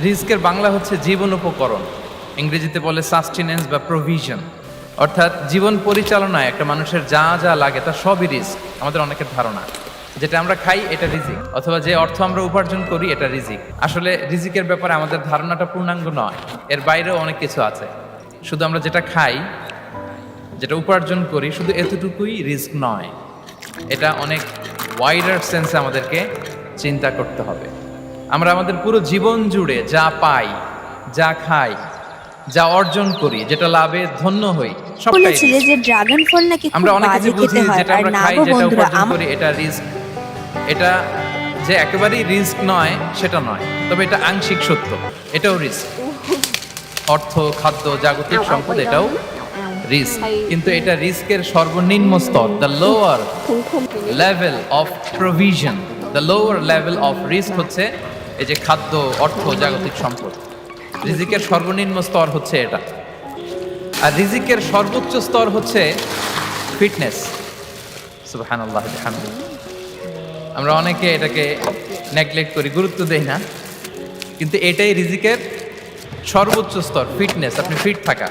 রিস্কের বাংলা হচ্ছে জীবন উপকরণ। ইংরেজিতে বলে সাস্টেনেন্স বা প্রভিশন অর্থাৎ জীবন পরিচালনায় একটা মানুষের যা যা লাগে তা সবই রিস্ক আমাদের অনেকের ধারণা। যেটা আমরা খাই, এটা রিজিক অথবা যে অর্থ আমরা উপার্জন করি, এটা রিজিক আসলে রিজিকের ব্যাপারে আমাদের ধারণাটা পূর্ণাঙ্গ নয়, এর বাইরেও অনেক কিছু আছে। শুধু আমরা যেটা খাই, যেটা উপার্জন করি, শুধু এতটুকুই রিস্ক নয়। এটা অনেক ওয়াইডার সেন্সে আমাদেরকে চিন্তা করতে হবে। আমরা আমাদের পুরো জীবন জুড়ে যা পাই যা খাই যা অর্জন করি যেটা লাভে ধন্য হই সবটাই যে ড্রাগন ফল নাকি আমরা অনেক কিছু বুঝি যেটা আমরা খাই যেটা উপার্জন করি এটা রিস্ক এটা যে একেবারেই রিস্ক নয় সেটা নয় তবে এটা আংশিক সত্য এটাও রিস্ক। অর্থ খাদ্য জাগতিক সম্পদ এটাও রিস্ক কিন্তু এটা রিস্কের সর্বনিম্ন স্তর the lower level of provision the lower level of risk হচ্ছে এই যে খাদ্য, অর্থ, জাগতিক সম্পদ। রিজিকের সর্বনিম্ন স্তর হচ্ছে এটা। আর রিজিকের সর্বোচ্চ স্তর হচ্ছে ফিটনেস। বিহামদিহি। আমরা অনেকে এটাকে নেগলেক্ট করি, গুরুত্ব দেই না। কিন্তু এটাই রিজিকের সর্বোচ্চ স্তর, ফিটনেস, আপনি ফিট থাকা।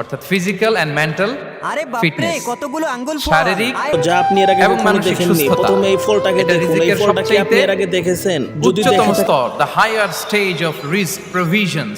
অর্থাৎ ফিজিক্যাল এন্ড মেন্টাল আরে বাপরে কতগুলো আঙ্গুল শারীরিক যা আপনি এর আগে এবং কখনো মানসিক সুস্থতা। প্রথমে এই ফলটাকে দেখুন এই রিজিকের আপনি এর আগে দেখেছেন যদি উচ্চতম স্তর the higher stage of risk provision